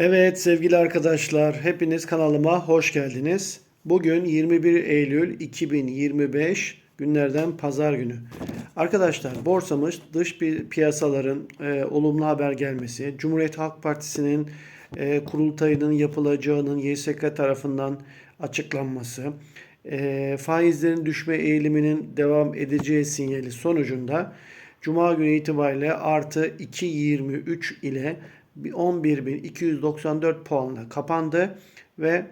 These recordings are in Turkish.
Evet sevgili arkadaşlar, hepiniz kanalıma hoş geldiniz. Bugün 21 Eylül 2025 günlerden pazar günü. Arkadaşlar borsamız dış bir piyasaların e, olumlu haber gelmesi, Cumhuriyet Halk Partisi'nin e, kurultayının yapılacağının YSK tarafından açıklanması, e, faizlerin düşme eğiliminin devam edeceği sinyali sonucunda Cuma günü itibariyle artı 2.23 ile 11.294 puanla kapandı ve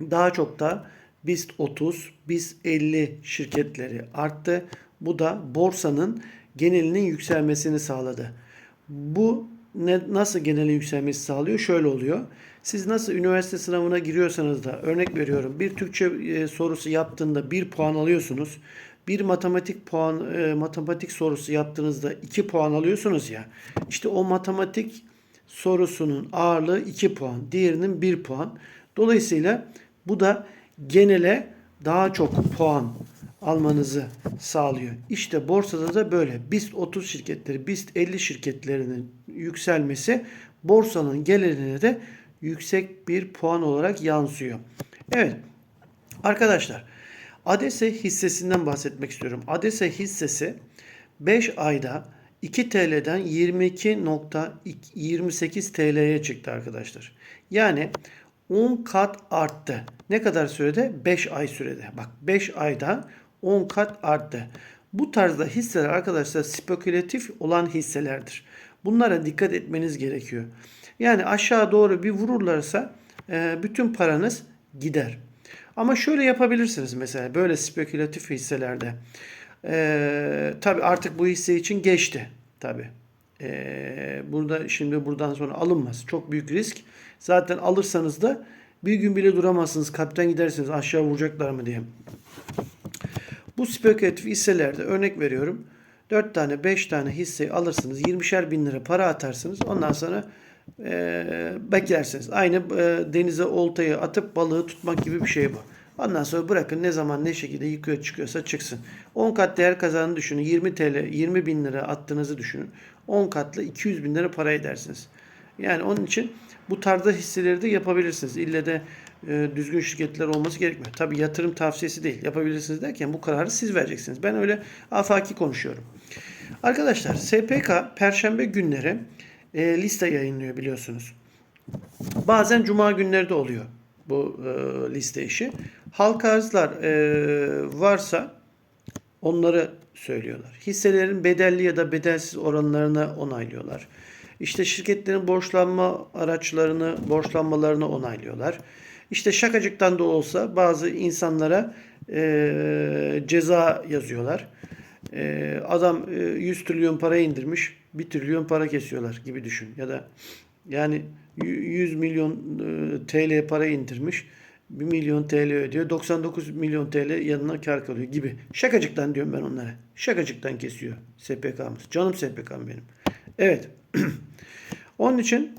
daha çok da BIST 30, BIST 50 şirketleri arttı. Bu da borsanın genelinin yükselmesini sağladı. Bu ne, nasıl genelin yükselmesi sağlıyor? Şöyle oluyor. Siz nasıl üniversite sınavına giriyorsanız da örnek veriyorum bir Türkçe e, sorusu yaptığında 1 puan alıyorsunuz. Bir matematik puan e, matematik sorusu yaptığınızda 2 puan alıyorsunuz ya. İşte o matematik sorusunun ağırlığı 2 puan, diğerinin 1 puan. Dolayısıyla bu da genele daha çok puan almanızı sağlıyor. İşte borsada da böyle. BIST 30 şirketleri, BIST 50 şirketlerinin yükselmesi borsanın gelirini de yüksek bir puan olarak yansıyor. Evet. Arkadaşlar, ADESE hissesinden bahsetmek istiyorum. ADESE hissesi 5 ayda 2 TL'den 22.28 TL'ye çıktı arkadaşlar. Yani 10 kat arttı. Ne kadar sürede? 5 ay sürede. Bak 5 ayda 10 kat arttı. Bu tarzda hisseler arkadaşlar spekülatif olan hisselerdir. Bunlara dikkat etmeniz gerekiyor. Yani aşağı doğru bir vururlarsa e, bütün paranız gider. Ama şöyle yapabilirsiniz mesela böyle spekülatif hisselerde. Ee, tabii artık bu hisse için geçti. Tabii. Ee, burada şimdi buradan sonra alınmaz. Çok büyük risk. Zaten alırsanız da bir gün bile duramazsınız. Kalpten gidersiniz aşağı vuracaklar mı diye. Bu spekülatif hisselerde örnek veriyorum. 4 tane 5 tane hisseyi alırsınız. 20'şer bin lira para atarsınız. Ondan sonra e, beklersiniz. Aynı e, denize oltayı atıp balığı tutmak gibi bir şey bu. Ondan sonra bırakın ne zaman ne şekilde yıkıyor çıkıyorsa çıksın. 10 kat değer kazandığını düşünün. 20 TL 20 bin lira attığınızı düşünün. 10 katlı 200 bin lira para edersiniz. Yani onun için bu tarzda hisseleri de yapabilirsiniz. İlle de e, düzgün şirketler olması gerekmiyor. Tabi yatırım tavsiyesi değil. Yapabilirsiniz derken bu kararı siz vereceksiniz. Ben öyle afaki konuşuyorum. Arkadaşlar SPK Perşembe günleri e, liste yayınlıyor biliyorsunuz. Bazen cuma günleri de oluyor bu e, liste işi. Halka arzlar e, varsa onları söylüyorlar. Hisselerin bedelli ya da bedelsiz oranlarını onaylıyorlar. İşte şirketlerin borçlanma araçlarını, borçlanmalarını onaylıyorlar. İşte şakacıktan da olsa bazı insanlara e, ceza yazıyorlar. E, adam e, 100 trilyon para indirmiş, 1 trilyon para kesiyorlar gibi düşün. Ya da yani 100 milyon e, TL para indirmiş, 1 milyon TL ödüyor, 99 milyon TL yanına kar kalıyor gibi. Şakacıktan diyorum ben onlara. Şakacıktan kesiyor SPK'mız. Canım SPK'm benim. Evet. Onun için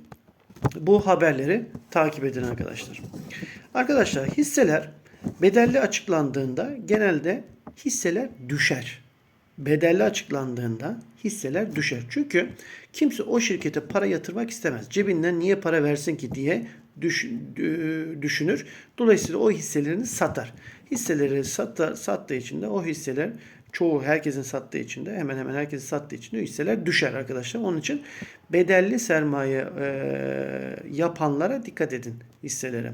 bu haberleri takip edin arkadaşlar. Arkadaşlar hisseler bedelli açıklandığında genelde hisseler düşer. Bedelli açıklandığında hisseler düşer. Çünkü kimse o şirkete para yatırmak istemez. Cebinden niye para versin ki diye düşünür. Dolayısıyla o hisselerini satar. Hisseleri satar, sattığı için de o hisseler çoğu herkesin sattığı için de hemen hemen herkesin sattığı için de hisseler düşer arkadaşlar. Onun için bedelli sermaye e, yapanlara dikkat edin hisselere.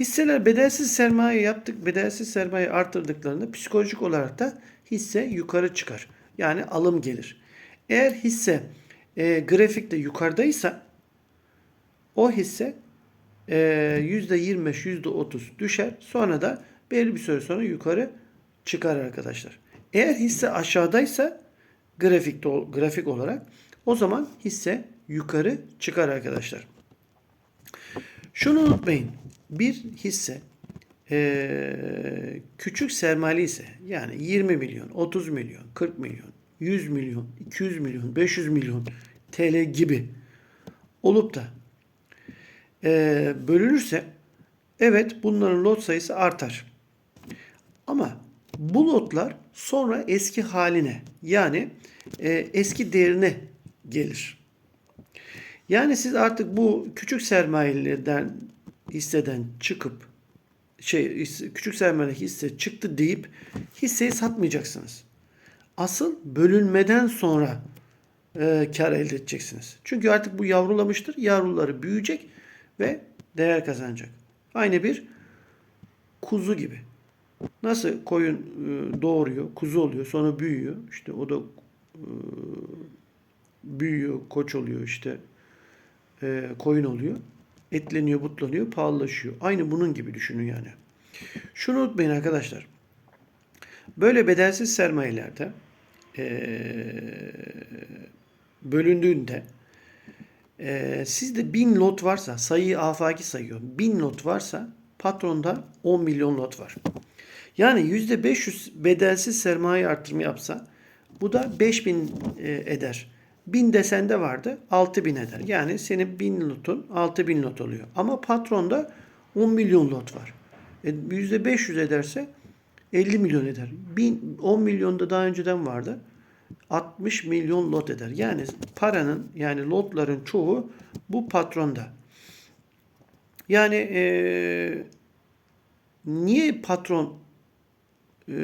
Hisseler bedelsiz sermaye yaptık, bedelsiz sermaye artırdıklarında psikolojik olarak da hisse yukarı çıkar. Yani alım gelir. Eğer hisse e, grafikte yukarıdaysa o hisse e, %25, %30 düşer. Sonra da belli bir süre sonra yukarı çıkar arkadaşlar. Eğer hisse aşağıdaysa grafikte grafik olarak o zaman hisse yukarı çıkar arkadaşlar. Şunu unutmayın. Bir hisse e, küçük sermayeli ise yani 20 milyon, 30 milyon, 40 milyon, 100 milyon, 200 milyon, 500 milyon TL gibi olup da e, bölünürse evet bunların lot sayısı artar. Ama bu lotlar sonra eski haline yani e, eski değerine gelir. Yani siz artık bu küçük sermayelerden hisseden çıkıp şey küçük sermayeli hisse çıktı deyip hisseyi satmayacaksınız. Asıl bölünmeden sonra e, kar elde edeceksiniz. Çünkü artık bu yavrulamıştır. Yavruları büyüyecek ve değer kazanacak. Aynı bir kuzu gibi. Nasıl koyun e, doğuruyor, kuzu oluyor, sonra büyüyor. İşte o da e, büyüyor, koç oluyor işte. E, koyun oluyor. Etleniyor, butlanıyor, pahalılaşıyor. Aynı bunun gibi düşünün yani. Şunu unutmayın arkadaşlar. Böyle bedelsiz sermayelerde eee, bölündüğünde eee sizde 1000 lot varsa sayıyı afaki sayıyor. 1000 lot varsa patronda 10 milyon lot var. Yani %500 bedelsiz sermaye artırımı yapsa bu da 5000 e, eder. 1000 desende vardı 6000 eder. Yani senin 1000 lotun 6000 lot oluyor. Ama patronda 10 milyon lot var. E, %500 ederse 50 milyon eder. 1000, 10 milyonda daha önceden vardı. 60 milyon lot eder. Yani paranın yani lotların çoğu bu patronda. Yani eee, niye patron eee,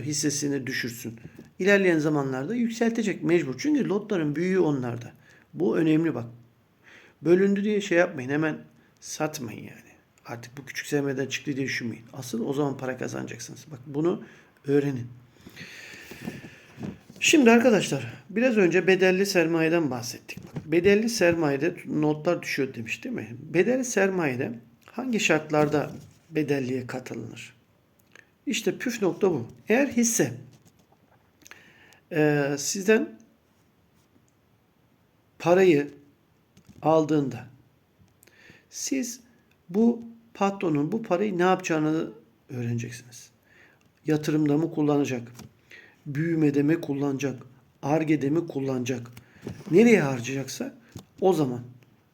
hissesini düşürsün? İlerleyen zamanlarda yükseltecek mecbur. Çünkü lotların büyüğü onlarda. Bu önemli bak. Bölündü diye şey yapmayın. Hemen satmayın yani. Artık bu küçük sermayeden çıktı diye düşünmeyin. Asıl o zaman para kazanacaksınız. Bak bunu öğrenin. Şimdi arkadaşlar biraz önce bedelli sermayeden bahsettik. Bak, bedelli sermayede notlar düşüyor demiş değil mi? Bedelli sermayede hangi şartlarda bedelliye katılınır? İşte püf nokta bu. Eğer hisse e, sizden parayı aldığında siz bu patronun bu parayı ne yapacağını öğreneceksiniz. Yatırımda mı kullanacak? Büyümede mi kullanacak? Arge'de mi kullanacak? Nereye harcayacaksa o zaman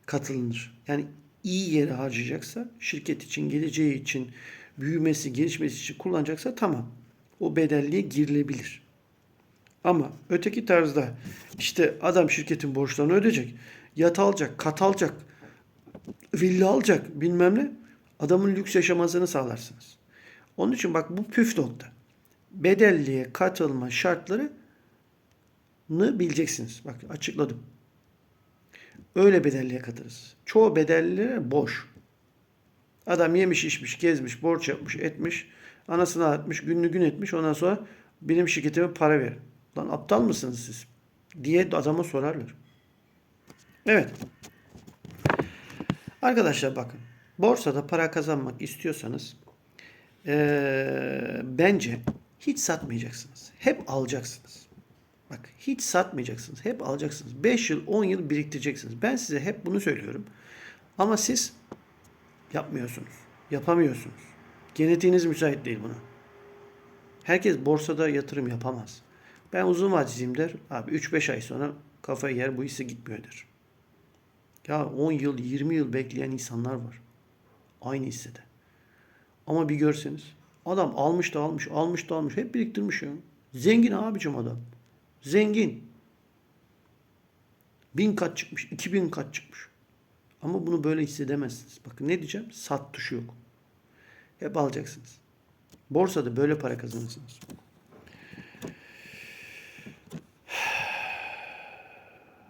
katılınır. Yani iyi yere harcayacaksa, şirket için, geleceği için, büyümesi, gelişmesi için kullanacaksa tamam. O bedelliğe girilebilir. Ama öteki tarzda işte adam şirketin borçlarını ödeyecek. Yat alacak, kat alacak, villa alacak bilmem ne. Adamın lüks yaşamasını sağlarsınız. Onun için bak bu püf nokta. Bedelliye katılma şartlarını bileceksiniz. Bak açıkladım. Öyle bedelliye katılırız. Çoğu bedellilere boş. Adam yemiş içmiş, gezmiş, borç yapmış, etmiş. Anasını atmış, gününü gün etmiş. Ondan sonra benim şirketime para ver. Lan aptal mısınız siz? Diye adama sorarlar. Evet. Arkadaşlar bakın. Borsada para kazanmak istiyorsanız eee, bence hiç satmayacaksınız. Hep alacaksınız. Bak hiç satmayacaksınız. Hep alacaksınız. 5 yıl 10 yıl biriktireceksiniz. Ben size hep bunu söylüyorum. Ama siz yapmıyorsunuz. Yapamıyorsunuz. Genetiğiniz müsait değil buna. Herkes borsada yatırım yapamaz. Ben uzun vadeciyim der. Abi 3-5 ay sonra kafayı yer bu hisse gitmiyor der. Ya 10 yıl 20 yıl bekleyen insanlar var. Aynı hissede. Ama bir görseniz. Adam almış da almış, almış da almış. Hep biriktirmiş ya. Zengin abicim adam. Zengin. Bin kat çıkmış, iki bin kat çıkmış. Ama bunu böyle hissedemezsiniz. Bakın ne diyeceğim? Sat tuşu yok. Hep alacaksınız. Borsada böyle para kazanırsınız.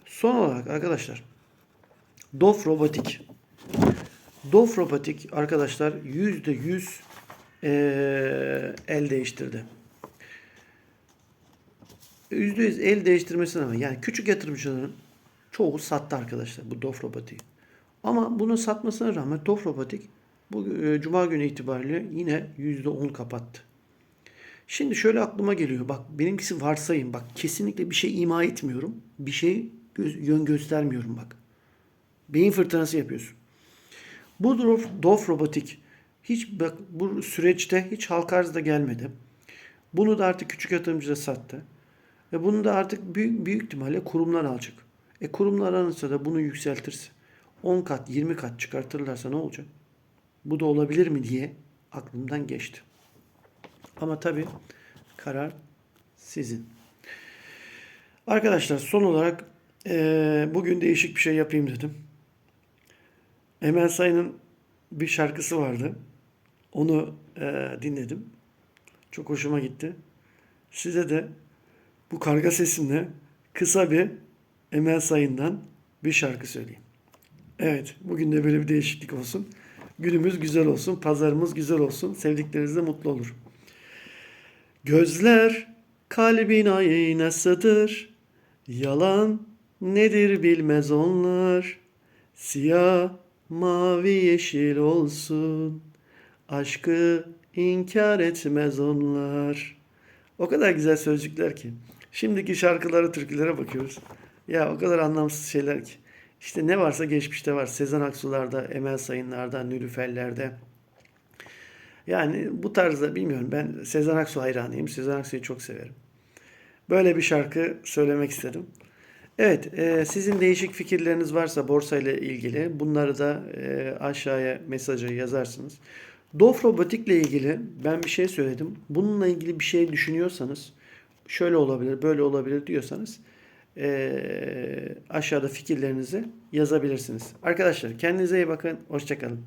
Son olarak arkadaşlar Dof Robotik. Dof Robotik arkadaşlar %100 eee el değiştirdi. %100 el değiştirmesine rağmen yani küçük yatırımcıların çoğu sattı arkadaşlar bu Dof Robotik'i. Ama bunu satmasına rağmen Dof Robotik bu e, cuma günü itibariyle yine %10 kapattı. Şimdi şöyle aklıma geliyor. Bak benimkisi varsayım. Bak kesinlikle bir şey ima etmiyorum. Bir şey göz- yön göstermiyorum bak. Beyin fırtınası yapıyorsun. Bu Dof, Dof Robotik hiç bak bu süreçte hiç halka arzda gelmedi. Bunu da artık küçük yatırımcıda sattı. Ve bunu da artık büyük, büyük ihtimalle kurumlar alacak. E kurumlar alırsa da bunu yükseltirse 10 kat 20 kat çıkartırlarsa ne olacak? Bu da olabilir mi diye aklımdan geçti. Ama tabii karar sizin. Arkadaşlar son olarak Ee, bugün değişik bir şey yapayım dedim. Emel Sayın'ın bir şarkısı vardı. Onu e, dinledim. Çok hoşuma gitti. Size de bu karga sesimle kısa bir Emel Sayın'dan bir şarkı söyleyeyim. Evet, bugün de böyle bir değişiklik olsun. Günümüz güzel olsun, pazarımız güzel olsun, sevdiklerinizle mutlu olur. Gözler kalbin aynasıdır. Yalan nedir bilmez onlar. Siyah, mavi, yeşil olsun. Aşkı inkar etmez onlar. O kadar güzel sözcükler ki. Şimdiki şarkılara, türkülere bakıyoruz. Ya o kadar anlamsız şeyler ki. İşte ne varsa geçmişte var. Sezen Aksu'larda, Emel Sayınlar'da, Nülüfer'lerde. Yani bu tarzda bilmiyorum. Ben Sezen Aksu hayranıyım. Sezen Aksu'yu çok severim. Böyle bir şarkı söylemek istedim. Evet, e, sizin değişik fikirleriniz varsa borsa ile ilgili bunları da e, aşağıya mesaja yazarsınız. Dof Robotik ile ilgili ben bir şey söyledim. Bununla ilgili bir şey düşünüyorsanız şöyle olabilir, böyle olabilir diyorsanız e, aşağıda fikirlerinizi yazabilirsiniz. Arkadaşlar kendinize iyi bakın. Hoşçakalın.